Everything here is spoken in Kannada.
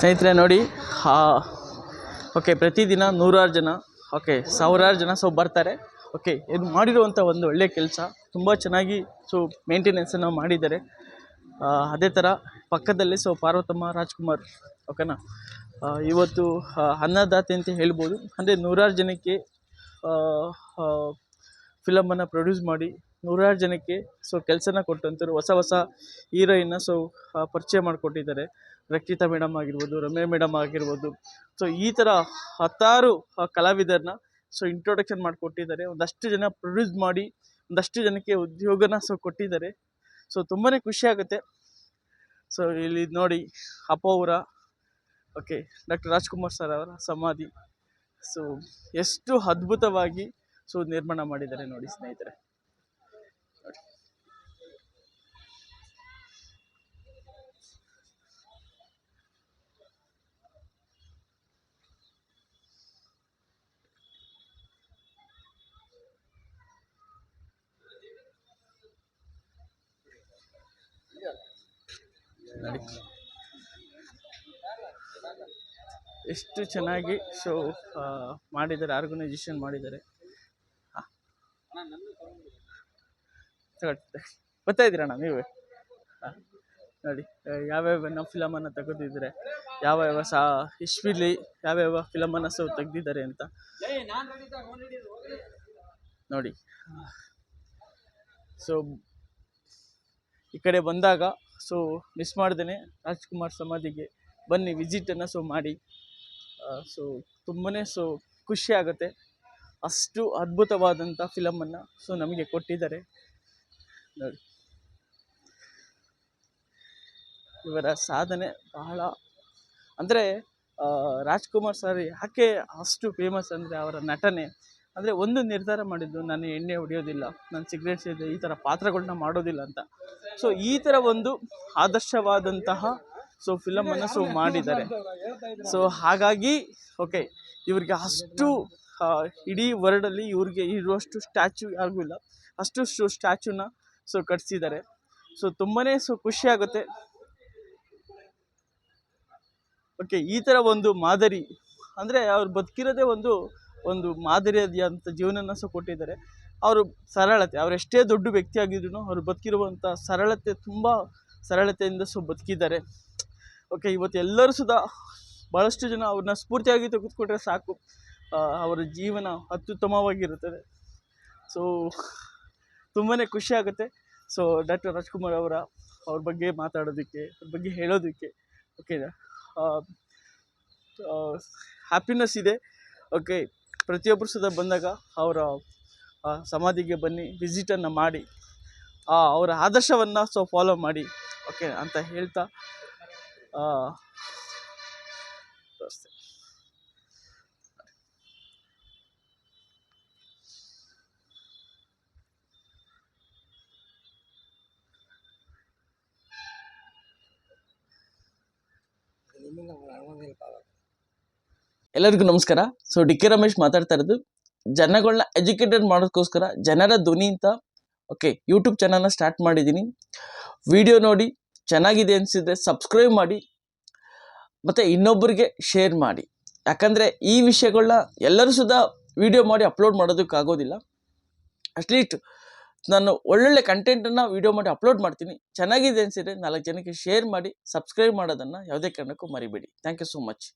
ಸ್ನೇಹಿತರೆ, ನೋಡಿ ಓಕೆ ಪ್ರತಿದಿನ ನೂರಾರು ಜನ ಓಕೆ ಸಾವಿರಾರು ಜನ ಸೊ ಬರ್ತಾರೆ. ಓಕೆ ಇದು ಮಾಡಿರುವಂಥ ಒಂದು ಒಳ್ಳೆಯ ಕೆಲಸ. ತುಂಬ ಚೆನ್ನಾಗಿ ಸೊ ಮೇಂಟೆನೆನ್ಸನ್ನು ಮಾಡಿದ್ದಾರೆ. ಅದೇ ಥರ ಪಕ್ಕದಲ್ಲಿ ಸೊ ಪಾರ್ವತಮ್ಮ, ರಾಜ್ಕುಮಾರ್ ಓಕೆನಾ ಇವತ್ತು ಅನ್ನದಾತೆ ಅಂತ ಹೇಳ್ಬೋದು. ಅಂದರೆ ನೂರಾರು ಜನಕ್ಕೆ ಫಿಲಮನ್ನು ಪ್ರೊಡ್ಯೂಸ್ ಮಾಡಿ ನೂರಾರು ಜನಕ್ಕೆ ಸೊ ಕೆಲಸನ ಕೊಟ್ಟಂತರು ಹೊಸ ಹೊಸ ಹೀರೋಯಿನ್ನ ಸೊ ಪರಿಚಯ ಮಾಡಿಕೊಟ್ಟಿದ್ದಾರೆ. ರಕ್ಷಿತಾ ಮೇಡಮ್ ಆಗಿರ್ಬೋದು, ರಮ್ಯಾ ಮೇಡಮ್ ಆಗಿರ್ಬೋದು. ಸೊ ಈ ಥರ ಹತ್ತಾರು ಕಲಾವಿದರನ್ನ ಸೊ ಇಂಟ್ರೊಡಕ್ಷನ್ ಮಾಡಿಕೊಟ್ಟಿದ್ದಾರೆ. ಒಂದಷ್ಟು ಜನ ಪ್ರೊಡ್ಯೂಸ್ ಮಾಡಿ, ಒಂದಷ್ಟು ಜನಕ್ಕೆ ಉದ್ಯೋಗನ ಸೊ ಕೊಟ್ಟಿದ್ದಾರೆ. ಸೊ ತುಂಬಾ ಖುಷಿ ಆಗುತ್ತೆ. ಸೊ ಇಲ್ಲಿ ನೋಡಿ ಅಪ್ಪ ಅವರ, ಓಕೆ, ಡಾಕ್ಟರ್ ರಾಜ್ಕುಮಾರ್ ಸರ್ ಅವರ ಸಮಾಧಿ. ಸೊ ಎಷ್ಟು ಅದ್ಭುತವಾಗಿ ಸೊ ನಿರ್ಮಾಣ ಮಾಡಿದ್ದಾರೆ ನೋಡಿ ಸ್ನೇಹಿತರೆ. ನೋಡಿ ಎಷ್ಟು ಚೆನ್ನಾಗಿ ಶೋ ಮಾಡಿದ್ದಾರೆ ಆರ್ಗನೈಸೇಷನ್ ಮಾಡಿದ್ದಾರೆ. ಗೊತ್ತಾ ಇದ್ದೀರಣ್ಣ ನೀವೇ? ಹಾಂ. ನೋಡಿ ಯಾವ್ಯಾವ ನಾವು ಫಿಲಮನ್ನು ತೆಗೆದಿದ್ರೆ, ಯಾವ ಯಾವ ಸಾ ಇಶ್ವಿಲಿ ಯಾವ್ಯಾವ ಫಿಲಮನ್ನು ಸಹ ತೆಗೆದಿದ್ದಾರೆ ಅಂತ. ನೋಡಿ ಸೊ ಈ ಕಡೆ ಬಂದಾಗ ಸೊ ಮಿಸ್ ಮಾಡ್ದೇ ರಾಜ್ಕುಮಾರ್ ಸಮಾಧಿಗೆ. ಬನ್ನಿ, ವಿಸಿಟನ್ನು ಸೊ ಮಾಡಿ. ಸೊ ತುಂಬಾ ಸೊ ಖುಷಿ ಆಗುತ್ತೆ. ಅಷ್ಟು ಅದ್ಭುತವಾದಂಥ ಫಿಲಮನ್ನು ಸೊ ನಮಗೆ ಕೊಟ್ಟಿದ್ದಾರೆ. ನೋಡಿ. ಇವರ ಸಾಧನೆ ಬಹಳ. ಅಂದರೆ ರಾಜ್ಕುಮಾರ್ ಸರ್ ಯಾಕೆ ಅಷ್ಟು ಫೇಮಸ್ ಅಂದರೆ ಅವರ ನಟನೆ? ಅಂದರೆ ಒಂದು ನಿರ್ಧಾರ ಮಾಡಿದ್ದು ನಾನು ಎಣ್ಣೆ ಹೊಡೆಯೋದಿಲ್ಲ ನಾನು ಸಿಗರೇಟ್ ಸೇದೆ ಈ ಥರ ಪಾತ್ರಗಳನ್ನ ಮಾಡೋದಿಲ್ಲ ಅಂತ. ಸೊ ಈ ಥರ ಒಂದು ಆದರ್ಶವಾದಂತಹ ಸೊ ಫಿಲಮನ್ನು ಸೊ ಮಾಡಿದ್ದಾರೆ. ಸೊ ಹಾಗಾಗಿ ಓಕೆ ಇವ್ರಿಗೆ ಅಷ್ಟು ಇಡೀ ವರ್ಲ್ಡಲ್ಲಿ ಇವ್ರಿಗೆ ಇರುವಷ್ಟು ಸ್ಟ್ಯಾಚು ಯಾರಿಗೂ ಇಲ್ಲ ಅಷ್ಟು ಸ್ಟ್ಯಾಚುನ ಸೊ ಕಟ್ಸಿದ್ದಾರೆ. ಸೊ ತುಂಬಾ ಸೊ ಖುಷಿಯಾಗುತ್ತೆ ಓಕೆ ಈ ಥರ ಒಂದು ಮಾದರಿ, ಅಂದರೆ ಅವ್ರು ಬದುಕಿರೋದೇ ಒಂದು ಒಂದು ಮಾದರಿಯಾದಂಥ ಜೀವನನ ಸಹ ಕೊಟ್ಟಿದ್ದಾರೆ. ಅವರು ಸರಳತೆ, ಅವ್ರು ಎಷ್ಟೇ ದೊಡ್ಡ ವ್ಯಕ್ತಿ ಆಗಿದ್ರು ಅವರು ಬದುಕಿರುವಂಥ ಸರಳತೆ, ತುಂಬ ಸರಳತೆಯಿಂದ ಸೊ ಬದುಕಿದ್ದಾರೆ. ಓಕೆ, ಇವತ್ತು ಎಲ್ಲರೂ ಸುದಾ ಭಾಳಷ್ಟು ಜನ ಅವ್ರನ್ನ ಸ್ಫೂರ್ತಿಯಾಗಿ ತೆಗೆದುಕೊಂಡ್ರೆ ಸಾಕು. ಅವರ ಜೀವನ ಅತ್ಯುತ್ತಮವಾಗಿರುತ್ತದೆ. ಸೊ ತುಂಬಾ ಖುಷಿ ಆಗುತ್ತೆ. ಸೊ, ಡಾಕ್ಟರ್ ರಾಜ್ಕುಮಾರ್ ಅವರ, ಅವ್ರ ಬಗ್ಗೆ ಮಾತಾಡೋದಕ್ಕೆ, ಅವ್ರ ಬಗ್ಗೆ ಹೇಳೋದಕ್ಕೆ ಓಕೆ ಹ್ಯಾಪಿನೆಸ್ ಇದೆ. ಓಕೆ. ಪ್ರತಿಯೊಬ್ಬರು ಸುದ ಬಂದಾಗ ಅವರ ಸಮಾಧಿಗೆ ಬನ್ನಿ ವಿಸಿಟನ್ನು ಮಾಡಿ ಅವರ ಆದರ್ಶವನ್ನು ಸೊ ಫಾಲೋ ಮಾಡಿ ಓಕೆ ಅಂತ ಹೇಳ್ತಾ ತೋರಿಸ್ತೀನಿ. ಎಲ್ಲರಿಗೂ ನಮಸ್ಕಾರ. ಸೊ ಡಿ ಕೆ ರಮೇಶ್ ಮಾತಾಡ್ತಾ ಇರೋದು. ಜನಗಳನ್ನ ಎಜುಕೇಟೆಡ್ ಮಾಡೋದಕ್ಕೋಸ್ಕರ ಜನರ ಧ್ವನಿ ಅಂತ ಓಕೆ ಯೂಟ್ಯೂಬ್ ಚಾನಲ್ನ ಸ್ಟಾರ್ಟ್ ಮಾಡಿದ್ದೀನಿ. ವಿಡಿಯೋ ನೋಡಿ, ಚೆನ್ನಾಗಿದೆ ಅನಿಸಿದ್ರೆ ಸಬ್ಸ್ಕ್ರೈಬ್ ಮಾಡಿ, ಮತ್ತು ಇನ್ನೊಬ್ಬರಿಗೆ ಶೇರ್ ಮಾಡಿ. ಯಾಕಂದರೆ ಈ ವಿಷಯಗಳನ್ನ ಎಲ್ಲರೂ ಸುದಾ ವಿಡಿಯೋ ಮಾಡಿ ಅಪ್ಲೋಡ್ ಮಾಡೋದಕ್ಕಾಗೋದಿಲ್ಲ ಅಟ್ಲೀಸ್ಟ್ ನಾನು ಒಳ್ಳೊಳ್ಳೆ ಕಂಟೆಂಟನ್ನು ವಿಡಿಯೋ ಮಾಡಿ ಅಪ್ಲೋಡ್ ಮಾಡ್ತೀನಿ. ಚೆನ್ನಾಗಿದೆ ಅನಿಸಿದ್ರೆ ನಾಲ್ಕು ಜನಕ್ಕೆ ಶೇರ್ ಮಾಡಿ ಸಬ್ಸ್ಕ್ರೈಬ್ ಮಾಡೋದನ್ನು ಯಾವುದೇ ಕಾರಣಕ್ಕೂ ಮರಿಬೇಡಿ. Thank you so much